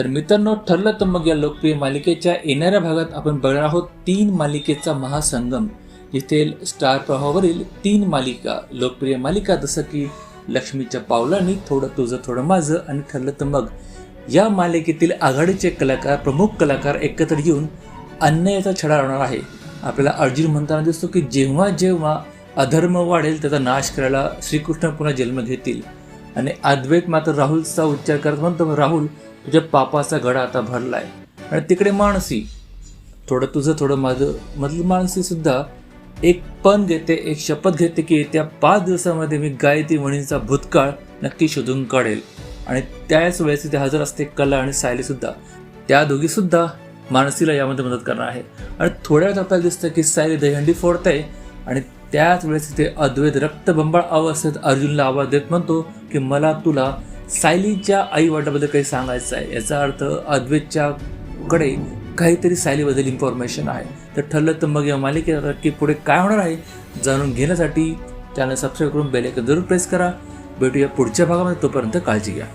तर मित्रांनो ठरलं तर मग या लोकप्रिय मालिकेच्या येणाऱ्या भागात आपण बघणार आहोत तीन मालिकेचा महासंगम. जिथे स्टार प्रवाहावरील तीन मालिका लोकप्रिय मालिका जसं की लक्ष्मीच्या पावलांनी थोडं तुझं थोडं माझं आणि ठरलं तर मग. या मालिकेतील आघाडीचे कलाकार प्रमुख कलाकार एकत्र येऊन अन्यायाचा छडा राहणार आहे. आपल्याला अर्जुन म्हणताना दिसतो की जेव्हा जेव्हा अधर्म वाढेल त्याचा नाश करायला श्रीकृष्ण पुन्हा जन्म घेतील. आणि अद्वैत मात्र राहुलचा उच्चार करत म्हणतो राहुल तुझ्या पापाचा गडा आता भरलाय. आणि तिकडे मानसी थोडं तुझं थोडं माझं मधली माणसीसुद्धा एक पण घेते एक शपथ घेते की येत्या पाच दिवसामध्ये मी गायत्री म्हणींचा भूतकाळ नक्की शोधून काढेल. आणि त्याच वेळेस तिथे हजर असते कला आणि सायली सुद्धा. त्या दोघी सुद्धा मानसीला यामध्ये मदत करणार आहे. आणि थोड्या वेळात आपल्याला दिसतं की सायली दहीहंडी फोडते आणि त्याच वेळेस तिथे अद्वैत रक्तबंबाळ अवस्थेत अर्जुनला आवाज देत म्हणतो की मला तुला सायलीच्या आई वाटाबद्दल काही सांगायचं आहे याचा अर्थ अद्वेतच्याकडे काहीतरी सायलीबद्दल इन्फॉर्मेशन आहे. तर ठरलं तर मग या मालिकेला की पुढे काय होणार आहे जाणून घेण्यासाठी चॅनल सबस्क्राईब करून बेल आयकॉन जरूर प्रेस करा. भेटूया पुढच्या भागामध्ये तोपर्यंत काळजी घ्या.